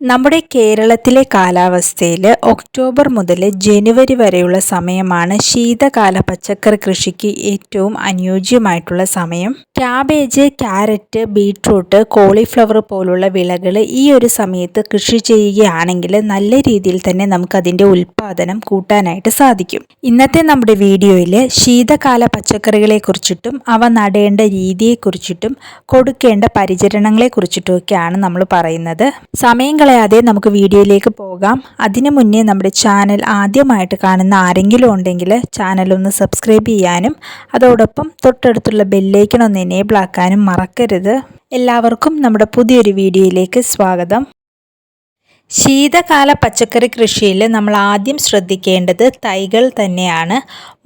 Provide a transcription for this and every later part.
നമ്മുടെ കേരളത്തിലെ കാലാവസ്ഥയിൽ ഒക്ടോബർ മുതൽ ജനുവരി വരെയുള്ള സമയമാണ് ശീതകാല പച്ചക്കറി കൃഷിക്ക് ഏറ്റവും അനുയോജ്യമായിട്ടുള്ള സമയം. ക്യാബേജ് ക്യാരറ്റ് ബീട്രൂട്ട് കോളിഫ്ലവർ പോലുള്ള വിളകൾ ഈ ഒരു സമയത്ത് കൃഷി ചെയ്യുകയാണെങ്കിൽ നല്ല രീതിയിൽ തന്നെ നമുക്ക് നമുക്കതിന്റെ ഉൽപ്പാദനം കൂട്ടാനായിട്ട് സാധിക്കും. ഇന്നത്തെ നമ്മുടെ വീഡിയോയിൽ ശീതകാല പച്ചക്കറികളെ കുറിച്ചിട്ടും അവ നടേണ്ട രീതിയെക്കുറിച്ചിട്ടും കൊടുക്കേണ്ട പരിചരണങ്ങളെ കുറിച്ചിട്ടുമൊക്കെയാണ് നമ്മൾ പറയുന്നത്. സമയം കളയാതെ നമുക്ക് വീഡിയോയിലേക്ക് പോകാം. അതിനു മുന്നേ നമ്മുടെ ചാനൽ ആദ്യമായിട്ട് കാണുന്ന ആരെങ്കിലും ഉണ്ടെങ്കിൽ ചാനൽ ഒന്ന് സബ്സ്ക്രൈബ് ചെയ്യാനും അതോടൊപ്പം തൊട്ടടുത്തുള്ള ബെല്ലേക്കൺ ഒന്ന് എനേബിൾ ആക്കാനും മറക്കരുത്. എല്ലാവർക്കും നമ്മുടെ പുതിയൊരു വീഡിയോയിലേക്ക് സ്വാഗതം. ശീതകാല പച്ചക്കറി കൃഷിയിൽ നമ്മൾ ആദ്യം ശ്രദ്ധിക്കേണ്ടത് തൈകൾ തന്നെയാണ്.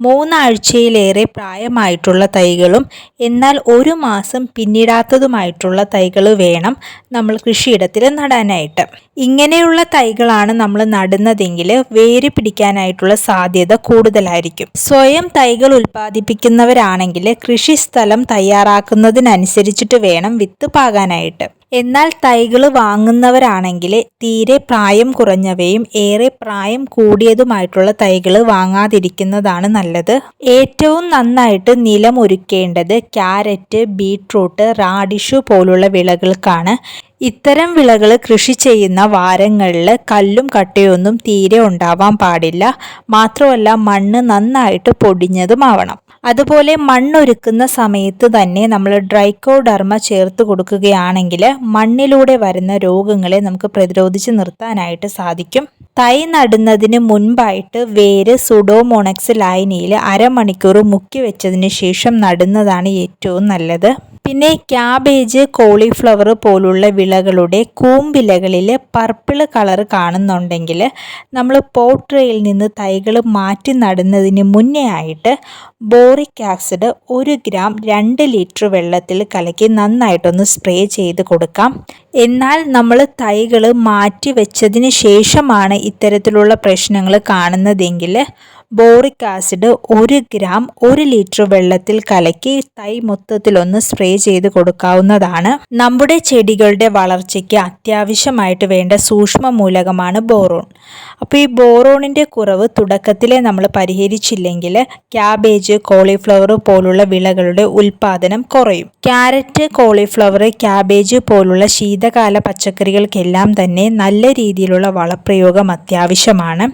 മൂന്നാഴ്ചയിലേറെ പ്രായമായിട്ടുള്ള തൈകളും എന്നാൽ ഒരു മാസം പിന്നിടാത്തതുമായിട്ടുള്ള തൈകൾ വേണം നമ്മൾ കൃഷിയിടത്തിൽ നടാനായിട്ട്. ഇങ്ങനെയുള്ള തൈകളാണ് നമ്മൾ നടുന്നതെങ്കിൽ വേര് പിടിക്കാനായിട്ടുള്ള സാധ്യത കൂടുതലായിരിക്കും. സ്വയം തൈകൾ ഉൽപ്പാദിപ്പിക്കുന്നവരാണെങ്കിൽ കൃഷി സ്ഥലം തയ്യാറാക്കുന്നതിനനുസരിച്ചിട്ട് വേണം വിത്ത് പാകാനായിട്ട്. എന്നാൽ തൈകൾ വാങ്ങുന്നവരാണെങ്കിൽ തീരെ പ്രായം കുറഞ്ഞവയും ഏറെ പ്രായം കൂടിയതുമായിട്ടുള്ള തൈകൾ വാങ്ങാതിരിക്കുന്നതാണ് നല്ലത്. ഏറ്റവും നന്നായിട്ട് നിലമൊരുക്കേണ്ടത് ക്യാരറ്റ് ബീട്രൂട്ട് റാഡിഷു പോലുള്ള വിളകൾക്കാണ്. ഇത്തരം വിളകൾ കൃഷി ചെയ്യുന്ന വാരങ്ങളിൽ കല്ലും കട്ടയൊന്നും തീരെ ഉണ്ടാവാൻ പാടില്ല. മാത്രമല്ല മണ്ണ് നന്നായിട്ട് പൊടിഞ്ഞതുമാവണം. അതുപോലെ മണ്ണൊരുക്കുന്ന സമയത്ത് തന്നെ നമ്മൾ ഡ്രൈക്കോഡർമ ചേർത്ത് കൊടുക്കുകയാണെങ്കിൽ മണ്ണിലൂടെ വരുന്ന രോഗങ്ങളെ നമുക്ക് പ്രതിരോധിച്ച് നിർത്താനായിട്ട് സാധിക്കും. തൈ നടുന്നതിന് മുൻപായിട്ട് വേര് സുഡോമോണക്സ് ലൈനിയിൽ അരമണിക്കൂർ മുക്കി വെച്ചതിന് ശേഷം നടുന്നതാണ് ഏറ്റവും നല്ലത്. പിന്നെ ക്യാബേജ് കോളിഫ്ലവർ പോലുള്ള വിളകളുടെ കൂമ്പിലകളിൽ പർപ്പിൾ കളർ കാണുന്നുണ്ടെങ്കിൽ നമ്മൾ പോട്രയിൽ നിന്ന് തൈകൾ മാറ്റി നടുന്നതിന് മുന്നേ ആയിട്ട് ബോറിക് ആസിഡ് ഒരു ഗ്രാം രണ്ട് ലിറ്റർ വെള്ളത്തിൽ കലക്കി നന്നായിട്ടൊന്ന് സ്പ്രേ ചെയ്ത് കൊടുക്കാം. എന്നാൽ നമ്മൾ തൈകൾ മാറ്റി വെച്ചതിന് ശേഷമാണ് ഇത്തരത്തിലുള്ള പ്രശ്നങ്ങൾ കാണുന്നതെങ്കിൽ ബോറിക് ആസിഡ് ഒരു ഗ്രാം ഒരു ലിറ്റർ വെള്ളത്തിൽ കലക്കി തൈ മൊത്തത്തിലൊന്ന് സ്പ്രേ ചെയ്ത് കൊടുക്കാവുന്നതാണ്. നമ്മുടെ ചെടികളുടെ വളർച്ചയ്ക്ക് അത്യാവശ്യമായിട്ട് വേണ്ട സൂക്ഷ്മ മൂലകമാണ് ബോറോൺ. അപ്പോൾ ഈ ബോറോണിന്റെ കുറവ് തുടക്കത്തിലെ നമ്മൾ പരിഹരിച്ചില്ലെങ്കിൽ ക്യാബേജ് കോളിഫ്ലവർ പോലുള്ള വിളകളുടെ ഉൽപ്പാദനം കുറയും. ക്യാരറ്റ് കോളിഫ്ലവർ ക്യാബേജ് പോലുള്ള ശീതകാല പച്ചക്കറികൾക്കെല്ലാം തന്നെ നല്ല രീതിയിലുള്ള വളപ്രയോഗം അത്യാവശ്യമാണ്.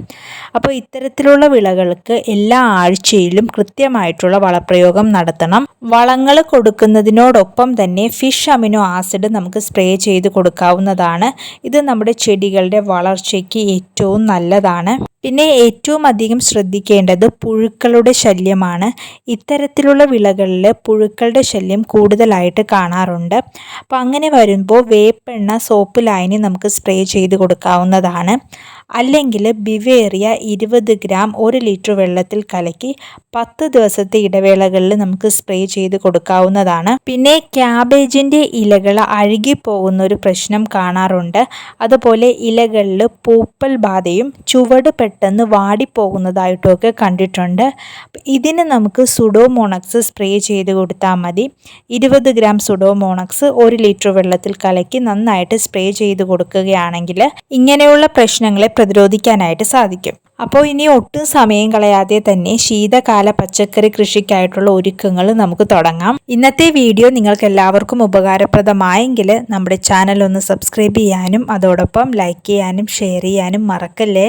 അപ്പോൾ ഇത്തരത്തിലുള്ള വിളകൾക്ക് എല്ലാ ആഴ്ചയിലും കൃത്യമായിട്ടുള്ള വളപ്രയോഗം നടത്തണം. വളങ്ങൾ കൊടുക്കുന്നതിനോടൊപ്പം തന്നെ ഫിഷ് അമിനോ ആസിഡ് നമുക്ക് സ്പ്രേ ചെയ്ത് കൊടുക്കാവുന്നതാണ്. ഇത് നമ്മുടെ ചെടികളുടെ വളർച്ചയ്ക്ക് ഏറ്റവും നല്ലതാണ്. പിന്നെ ഏറ്റവും അധികം ശ്രദ്ധിക്കേണ്ടത് പുഴുക്കളുടെ ശല്യമാണ്. ഇത്തരത്തിലുള്ള വിളകളിൽ പുഴുക്കളുടെ ശല്യം കൂടുതലായിട്ട് കാണാറുണ്ട്. അപ്പോൾ അങ്ങനെ വരുമ്പോൾ വേപ്പെണ്ണ സോപ്പ് ലായനി നമുക്ക് സ്പ്രേ ചെയ്ത് കൊടുക്കാവുന്നതാണ്. അല്ലെങ്കിൽ ബിവേറിയ ഇരുപത് ഗ്രാം ഒരു ലിറ്റർ വെള്ളത്തിൽ കലക്കി പത്ത് ദിവസത്തെ ഇടവേളകളിൽ നമുക്ക് സ്പ്രേ ചെയ്ത് കൊടുക്കാവുന്നതാണ്. പിന്നെ ക്യാബേജിന്റെ ഇലകൾ അഴുകിപ്പോകുന്ന ഒരു പ്രശ്നം കാണാറുണ്ട്. അതുപോലെ ഇലകളിൽ പൂപ്പൽ ബാധയും ചുവട് പെട്ടെന്ന് വാടിപ്പോകുന്നതായിട്ടൊക്കെ കണ്ടിട്ടുണ്ട്. ഇതിന് നമുക്ക് സുഡോമോണക്സ് സ്പ്രേ ചെയ്ത് കൊടുത്താൽ മതി. ഇരുപത് ഗ്രാം സുഡോമോണക്സ് ഒരു ലിറ്റർ വെള്ളത്തിൽ കലക്കി നന്നായിട്ട് സ്പ്രേ ചെയ്ത് കൊടുക്കുകയാണെങ്കിൽ ഇങ്ങനെയുള്ള പ്രശ്നങ്ങളെ പ്രതിരോധിക്കാനായിട്ട് സാധിക്കും. അപ്പോൾ ഇനി ഒട്ടും സമയം കളയാതെ തന്നെ ശീതകാല പച്ചക്കറി കൃഷിക്കായിട്ടുള്ള ഒരുക്കങ്ങൾ നമുക്ക് തുടങ്ങാം. ഇന്നത്തെ വീഡിയോ നിങ്ങൾക്ക് എല്ലാവർക്കും ഉപകാരപ്രദമായെങ്കിൽ നമ്മുടെ ചാനൽ ഒന്ന് സബ്സ്ക്രൈബ് ചെയ്യാനും അതോടൊപ്പം ലൈക്ക് ചെയ്യാനും ഷെയർ ചെയ്യാനും മറക്കല്ലേ?